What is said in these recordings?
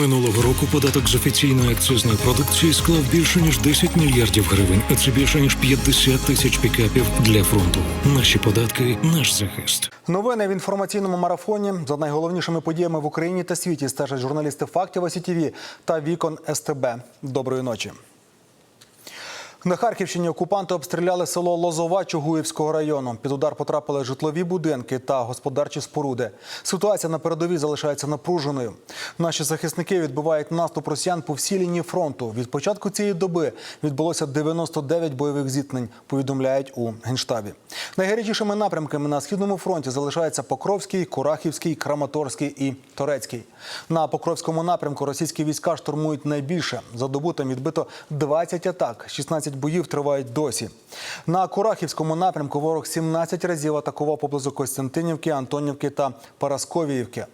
Минулого року податок з офіційної акцизної продукції склав більше ніж 10 мільярдів гривень, а це більше ніж 50 тисяч пікапів для фронту. Наші податки, наш захист. Новини в інформаційному марафоні за найголовнішими подіями в Україні та світі стежать журналісти фактів ОСІТІВІ та вікон СТБ. Доброї ночі. На Харківщині окупанти обстріляли село Лозова Чугуївського району. Під удар потрапили житлові будинки та господарчі споруди. Ситуація на передовій залишається напруженою. Наші захисники відбивають наступ росіян по всій лінії фронту. Від початку цієї доби відбулося 99 бойових зіткнень. Повідомляють у генштабі. Найгарячішими напрямками на східному фронті залишаються Покровський, Курахівський, Краматорський і Торецький. На Покровському напрямку російські війська штурмують найбільше. За добу там відбито 20 атак, 16 боїв тривають досі. На Курахівському напрямку ворог 17 разів атакував поблизу Костянтинівки, Антонівки та Парасковіївки.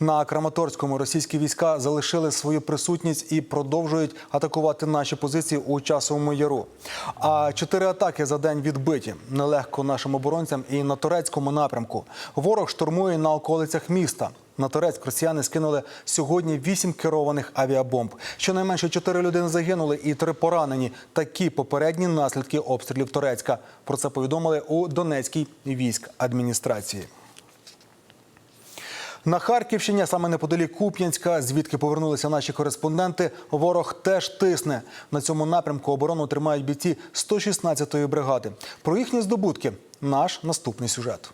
На Краматорському російські війська залишили свою присутність і продовжують атакувати наші позиції у часовому яру. А чотири атаки за день відбиті. Нелегко нашим оборонцям і на турецькому напрямку. Ворог штурмує на околицях міста. На Турецьк росіяни скинули сьогодні вісім керованих авіабомб. Щонайменше чотири людини загинули і три поранені. Такі попередні наслідки обстрілів Турецька. Про це повідомили у Донецькій військ адміністрації. На Харківщині, а саме неподалік Куп'янська, звідки повернулися наші кореспонденти, ворог теж тисне. На цьому напрямку оборону тримають бійці 116-ї бригади. Про їхні здобутки наш наступний сюжет.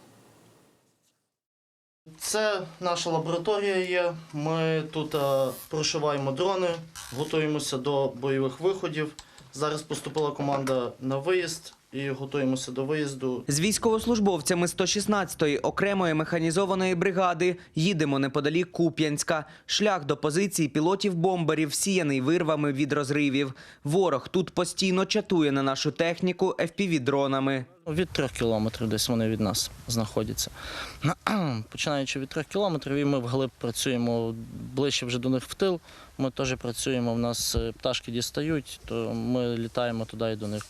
Це наша лабораторія є. Ми тут е, прошиваємо дрони, готуємося до бойових виходів. Зараз поступила команда на виїзд і готуємося до виїзду. З військовослужбовцями 116-ї окремої механізованої бригади їдемо неподалік Куп'янська. Шлях до позиції пілотів-бомберів всіяний вирвами від розривів. Ворог тут постійно чатує на нашу техніку FPV-дронами. Від трьох кілометрів десь вони від нас знаходяться. Починаючи від трьох кілометрів, і ми вглиб працюємо ближче вже до них в тил. Ми теж працюємо. В нас е, пташки дістають, то ми літаємо туди і до них.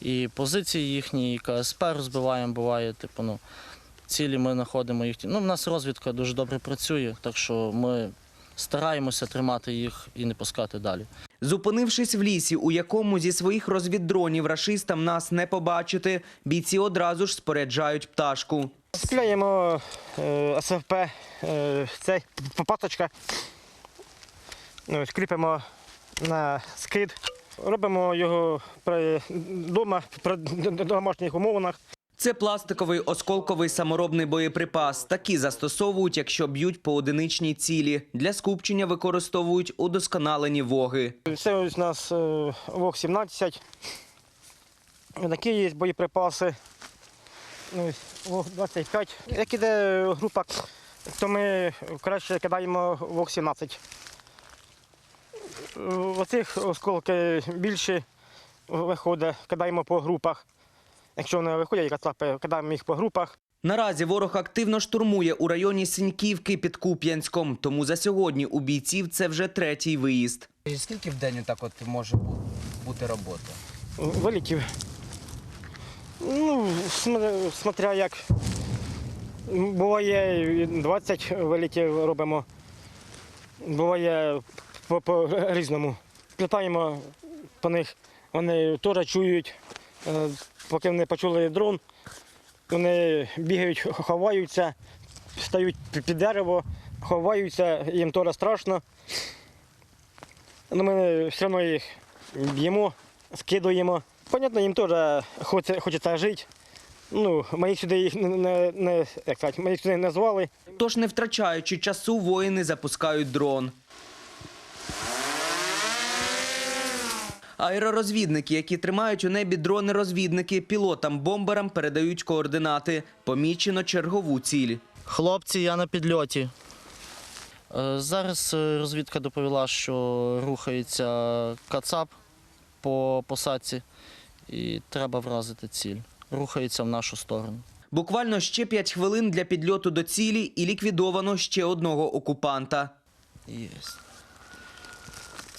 І позиції їхні, і КСП розбиваємо, буває, типу, ну, цілі ми знаходимо їх. Ну, в нас розвідка дуже добре працює, так що ми стараємося тримати їх і не пускати далі. Зупинившись в лісі, у якому зі своїх розвіддронів рашистам нас не побачити, бійці одразу ж споряджають пташку. Склеїмо е, СФП, е, цей паточка, скріпимо на скид, робимо його при дома, при домашніх умовах. Це пластиковий осколковий саморобний боєприпас. Такі застосовують, якщо б'ють по одиничній цілі. Для скупчення використовують удосконалені воги. Це у нас е, ВОГ-17. Такі є боєприпаси. Ну, ВОГ-25. Як іде група, то ми краще кидаємо ВОГ-17. Оцих осколки більше виходить, кидаємо по групах. Якщо вони виходять, кацапи, кидаємо їх по групах. Наразі ворог активно штурмує у районі Сіньківки під Куп'янськом. Тому за сьогодні у бійців це вже третій виїзд. І Скільки в день так от може бути робота? Вилітів. Ну, смотря як. Буває 20 вилітів робимо. Буває по, по різному. Літаємо по них, вони теж чують. Е, Поки вони почули дрон, вони бігають, ховаються, стають під дерево, ховаються, їм теж страшно. Ну, ми все одно їх б'ємо, скидуємо. Понятно, їм теж хочеться, жити. Ну, ми їх сюди їх не, не, як сказати, ми їх сюди не звали. Тож, не втрачаючи часу, воїни запускають дрон. Аеророзвідники, які тримають у небі дрони-розвідники, пілотам-бомберам передають координати. Помічено чергову ціль. Хлопці, я на підльоті. Е, Зараз е, розвідка доповіла, що рухається кацап по посадці і треба вразити ціль. Рухається в нашу сторону. Буквально ще 5 хвилин для підльоту до цілі і ліквідовано ще одного окупанта. Єсть.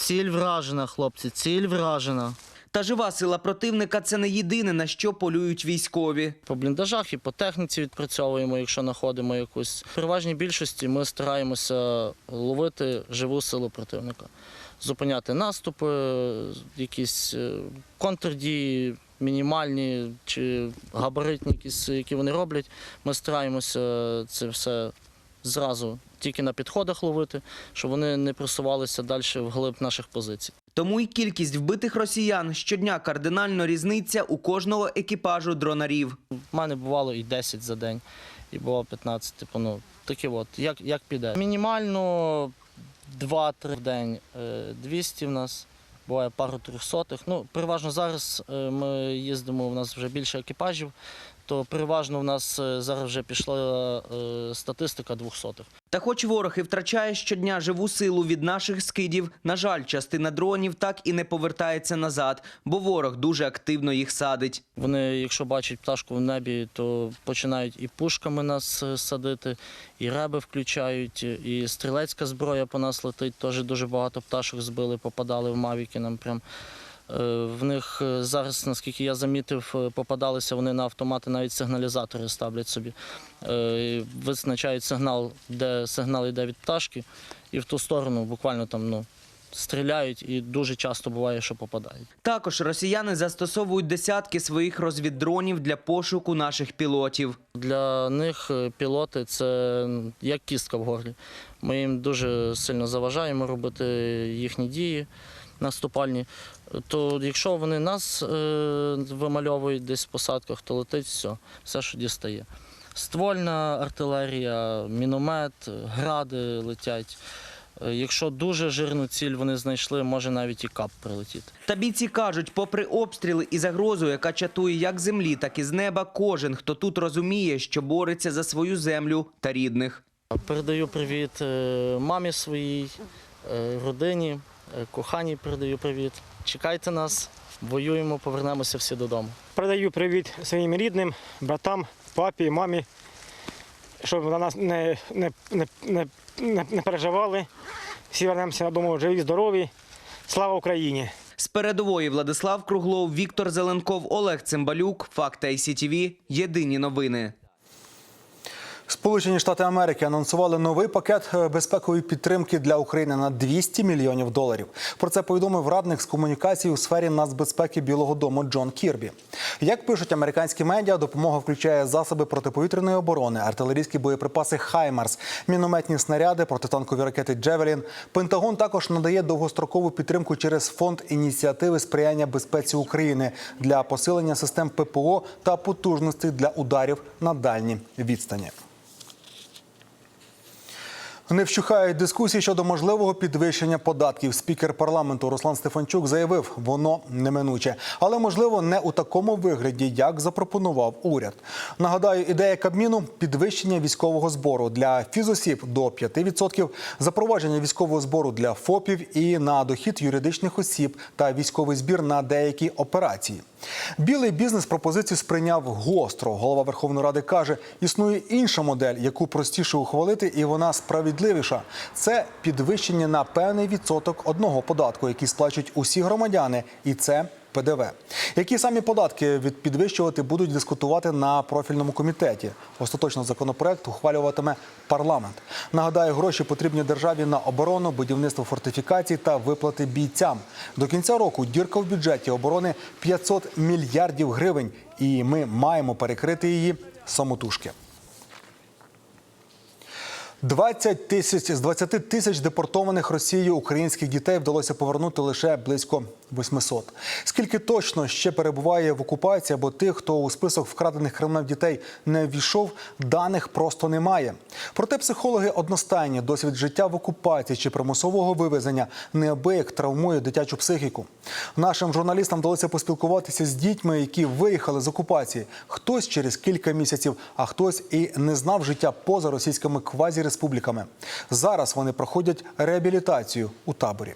Ціль вражена, хлопці, ціль вражена. Та жива сила противника це не єдине на що полюють військові. По бліндажах і по техніці відпрацьовуємо, якщо знаходимо якусь. В переважній більшості ми стараємося ловити живу силу противника, зупиняти наступи, якісь е, контрдії, мінімальні чи габаритні, якісь, які вони роблять. Ми стараємося це все зразу тільки на підходах ловити, щоб вони не просувалися далі вглиб наших позицій. Тому й кількість вбитих росіян щодня кардинально різниця у кожного екіпажу дронарів. У мене бувало і 10 за день, і було 15. Типу, ну, такі от, як, як піде. Мінімально 2-3 в день, е, 200 в нас, буває пару трьохсотих. Ну, переважно зараз е, ми їздимо, у нас вже більше екіпажів, то переважно в нас е, зараз вже пішла е, статистика двохсотих. Та хоч ворог і втрачає щодня живу силу від наших скидів, на жаль, частина дронів так і не повертається назад, бо ворог дуже активно їх садить. Вони, якщо бачать пташку в небі, то починають і пушками нас е, садити, і реби включають, і стрілецька зброя по нас летить. Теж дуже багато пташок збили, попадали в мавіки. Нам прям в них е, зараз, наскільки я замітив, е, попадалися вони на автомати, навіть сигналізатори ставлять собі. Е, Визначають сигнал, де сигнал йде від пташки, і в ту сторону буквально там ну, стріляють, і дуже часто буває, що попадають. Також росіяни застосовують десятки своїх розвіддронів для пошуку наших пілотів. Для них е, пілоти це як кістка в горлі. Ми їм дуже сильно заважаємо робити їхні дії наступальні. То якщо вони нас е, вимальовують десь в посадках, то летить все, все, що дістає. Ствольна артилерія, міномет, гради летять. Е, Якщо дуже жирну ціль вони знайшли, може навіть і кап прилетіти. Та бійці кажуть, попри обстріли і загрозу, яка чатує як землі, так і з неба, кожен, хто тут розуміє, що бореться за свою землю та рідних. Передаю привіт е, мамі своїй, родині, коханій передаю привіт. Чекайте нас, воюємо, повернемося всі додому. Передаю привіт своїм рідним, братам, папі, мамі, щоб на нас не, не, не, не, не, не переживали. Всі вернемося додому живі, здорові. Слава Україні! З передової Владислав Круглов, Віктор Зеленков, Олег Цимбалюк. Факти ICTV. Єдині новини. Сполучені Штати Америки анонсували новий пакет е, безпекової підтримки для України на 200 мільйонів доларів. Про це повідомив радник з комунікації у сфері нацбезпеки Білого Дому Джон Кірбі. Як пишуть американські медіа, допомога включає засоби протиповітряної оборони, артилерійські боєприпаси Хаймарс, мінометні снаряди, протитанкові ракети Джевелін. Пентагон також надає довгострокову підтримку через фонд ініціативи сприяння безпеці України для посилення систем ППО та потужностей для ударів на дальні відстані. Не вщухають дискусії щодо можливого підвищення податків. Спікер парламенту Руслан Стефанчук заявив, воно неминуче, але можливо не у такому вигляді, як запропонував уряд. Нагадаю, ідея Кабміну підвищення військового збору для фізосіб до 5%, запровадження військового збору для ФОПів і на дохід юридичних осіб та військовий збір на деякі операції. Білий бізнес пропозицію сприйняв гостро. Голова Верховної Ради каже, існує інша модель, яку простіше ухвалити, і вона справедливіша. Це підвищення на певний відсоток одного податку, який сплачують усі громадяни, і це ПДВ. Які самі податки від підвищувати будуть дискутувати на профільному комітеті. Остаточно законопроект ухвалюватиме парламент. Нагадаю, гроші потрібні державі на оборону, будівництво фортифікацій та виплати бійцям. До кінця року дірка в бюджеті оборони 500 мільярдів гривень, і ми маємо перекрити її самотужки. 20 тисяч з 20 тисяч депортованих Росією українських дітей вдалося повернути лише близько 800. Скільки точно ще перебуває в окупації або тих, хто у список вкрадених Кремлем дітей не ввійшов, даних просто немає. Проте психологи одностайні досвід життя в окупації чи примусового вивезення неабияк травмує дитячу психіку. Нашим журналістам вдалося поспілкуватися з дітьми, які виїхали з окупації. Хтось через кілька місяців, а хтось і не знав життя поза російськими квазіреспубліками. Зараз вони проходять реабілітацію у таборі.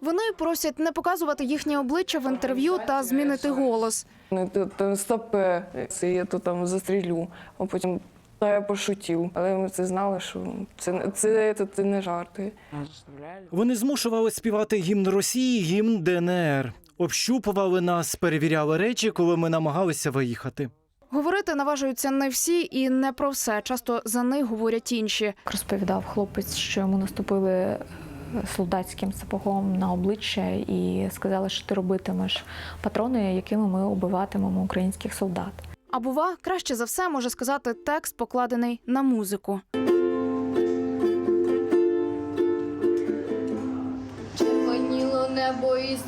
Вони просять не показувати їхнє обличчя в інтерв'ю та змінити голос. Ну, то, то стопе, це я то там застрілю, а потім Та я пошутів, але ми це знали, що це, це, це, це не жарти. Вони змушували співати гімн Росії, гімн ДНР. Общупували нас, перевіряли речі, коли ми намагалися виїхати. Говорити наважуються не всі і не про все. Часто за них говорять інші. Розповідав хлопець, що йому наступили е, солдатським сапогом на обличчя і сказали, що ти робитимеш патрони, якими ми убиватимемо українських солдат. А бува, краще за все може сказати текст, покладений на музику.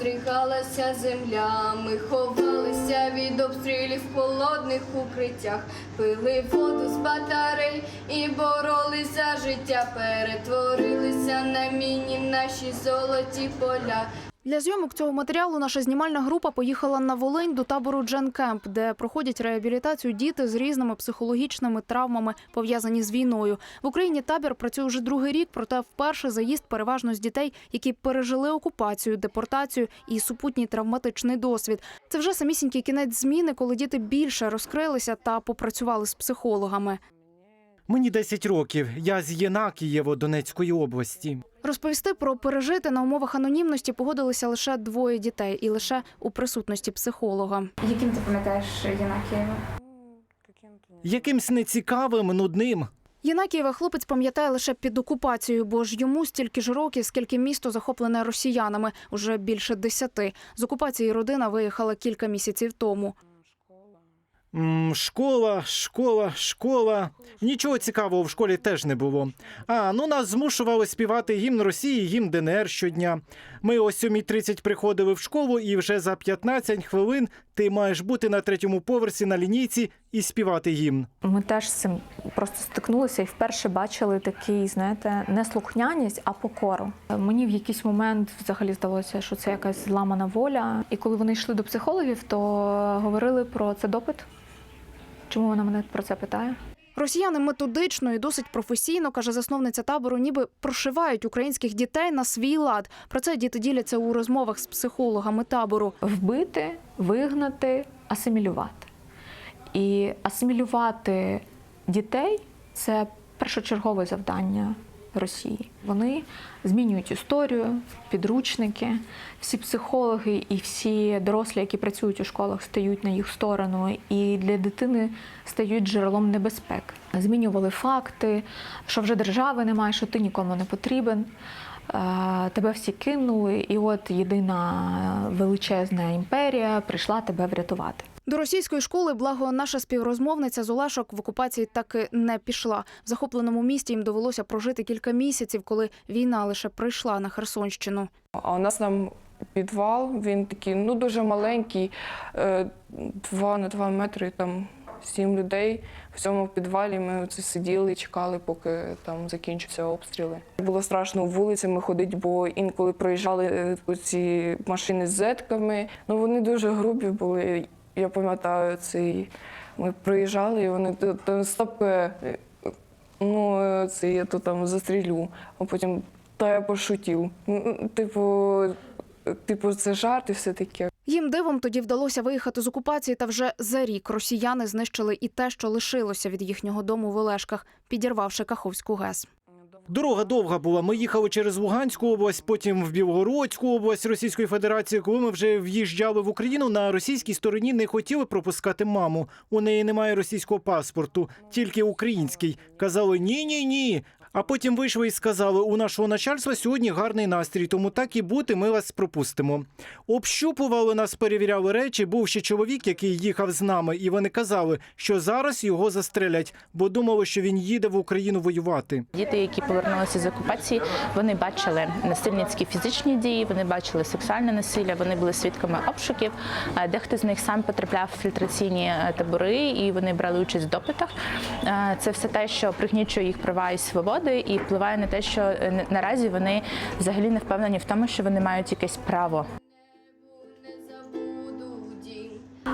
І земля. Ми ховалися від обстрілів в холодних укриттях, пили воду з батарей і боролись за життя. Перетворилися на міні наші золоті поля. Для зйомок цього матеріалу наша знімальна група поїхала на Волинь до табору Джен Кемп, де проходять реабілітацію діти з різними психологічними травмами, пов'язані з війною. В Україні табір працює вже другий рік, проте вперше заїзд переважно з дітей, які пережили окупацію, депортацію і супутній травматичний досвід. Це вже самісінький кінець зміни, коли діти більше розкрилися та попрацювали з психологами. Мені 10 років. Я з Єнакієво Донецької області. Розповісти про пережити на умовах анонімності погодилися лише двоє дітей, і лише у присутності психолога. Яким ти пам'ятаєш Єнакієва? Якимсь нецікавим, нудним. Єнакієва хлопець пам'ятає лише під окупацією, бо ж йому стільки ж років, скільки місто захоплене росіянами, уже більше десяти. З окупації родина виїхала кілька місяців тому. Школа, школа, школа. Нічого цікавого в школі теж не було. А ну нас змушували співати гімн Росії, гімн ДНР щодня. Ми о 7.30 приходили в школу, і вже за 15 хвилин ти маєш бути на третьому поверсі на лінійці і співати гімн. Ми теж з цим просто стикнулися і вперше бачили такий, знаєте, не слухняність, а покору. Мені в якийсь момент взагалі здалося, що це якась зламана воля. І коли вони йшли до психологів, то говорили про це допит. Чому вона мене про це питає? Росіяни методично і досить професійно, каже засновниця табору, ніби прошивають українських дітей на свій лад. Про це діти діляться у розмовах з психологами табору. Вбити, вигнати, асимілювати. І асимілювати дітей це першочергове завдання Росії. Вони змінюють історію, підручники. Всі психологи і всі дорослі, які працюють у школах, стають на їх сторону і для дитини стають джерелом небезпеки. Змінювали факти, що вже держави немає, що ти нікому не потрібен. Е, Тебе всі кинули, і от єдина величезна імперія прийшла тебе врятувати. До російської школи, благо наша співрозмовниця з Олешок в окупації таки не пішла. В захопленому місті їм довелося прожити кілька місяців, коли війна лише прийшла на Херсонщину. А у нас там підвал, він такий, ну дуже маленький, е, два на два метри, там сім людей. В цьому підвалі ми оце сиділи чекали, поки там закінчаться обстріли. Було страшно вулицями ходити, бо інколи проїжджали е, ці машини з зетками. Ну вони дуже грубі були. Я пам'ятаю цей. Ми проїжджали, і вони «Та- та е, ну це я то там застрілю, а потім та я пошутів. Типу, типу, це жарт і все таке. Їм дивом тоді вдалося виїхати з окупації, та вже за рік росіяни знищили і те, що лишилося від їхнього дому в Олешках, підірвавши Каховську ГЕС. Дорога довга була. Ми їхали через Луганську область, потім в Білгородську область Російської Федерації. Коли ми вже в'їжджали в Україну, на російській стороні не хотіли пропускати маму. У неї немає російського паспорту, тільки український. Казали ні, ні, ні. А потім вийшли і сказали: у нашого начальства сьогодні гарний настрій, тому так і бути, ми вас пропустимо. Общупували нас, перевіряли речі. Був ще чоловік, який їхав з нами, і вони казали, що зараз його застрелять, бо думали, що він їде в Україну воювати. Діти, які повернулися з окупації, вони бачили насильницькі фізичні дії, вони бачили сексуальне насилля, вони були свідками обшуків. Дехто з них сам потрапляв в фільтраційні е, табори і вони брали участь в допитах. Е, Це все те, що пригнічує їх права і свободи, і впливає на те, що е, наразі вони взагалі не впевнені в тому, що вони мають якесь право.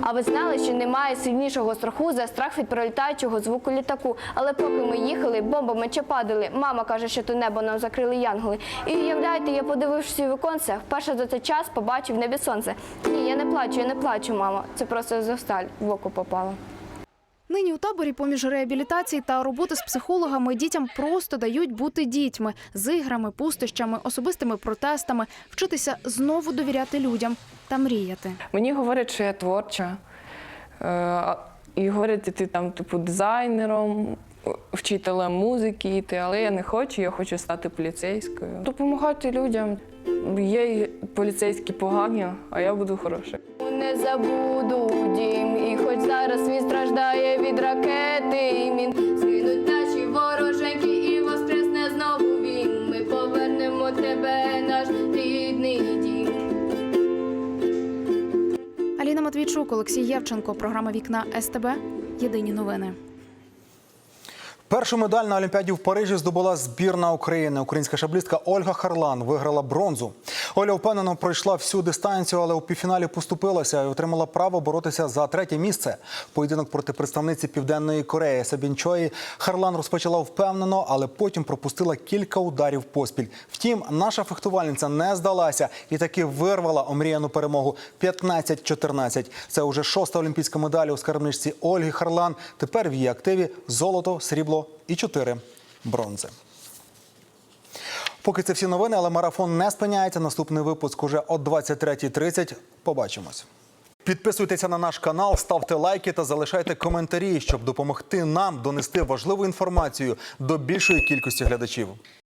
А ви знали, що немає сильнішого страху за страх від пролітаючого звуку літаку. Але поки ми їхали, бомбами падали. Мама каже, що то небо нам закрили янголи. І уявляєте, я подивившись у віконце, вперше за цей час побачив небі сонце. Ні, я не плачу, я не плачу, мама. Це просто засталь в око попало. Нині у таборі поміж реабілітації та роботи з психологами дітям просто дають бути дітьми з іграми, пустощами, особистими протестами, вчитися знову довіряти людям та мріяти. Мені говорять, що я творча. Е, І говорять, ти там, типу, дизайнером, вчителем музики йти, але я не хочу, я хочу стати поліцейською. Допомагати людям. Є поліцейські погані, а я буду хороша. Не забуду дім, і хоч зараз він страждає від ракети і мін, згинуть наші вороженьки і воскресне знову він. Ми повернемо тебе, наш рідний дім. Аліна Матвійчук, Олексій Євченко. Програма Вікна СТБ. Єдині новини. Першу медаль на Олімпіаді в Парижі здобула збірна України. Українська шаблістка Ольга Харлан виграла бронзу. Оля впевнено пройшла всю дистанцію, але у півфіналі поступилася і отримала право боротися за третє місце. Поєдинок проти представниці Південної Кореї Сабінчої Харлан розпочала впевнено, але потім пропустила кілька ударів поспіль. Втім, наша фехтувальниця не здалася і таки вирвала омріяну перемогу 15-14. Це уже шоста олімпійська медаль у скарбничці Ольги Харлан. Тепер в її активі золото, срібло і чотири бронзи. Поки це всі новини, але марафон не спиняється. Наступний випуск уже о 23.30. Побачимось. Підписуйтеся на наш канал, ставте лайки та залишайте коментарі, щоб допомогти нам донести важливу інформацію до більшої кількості глядачів.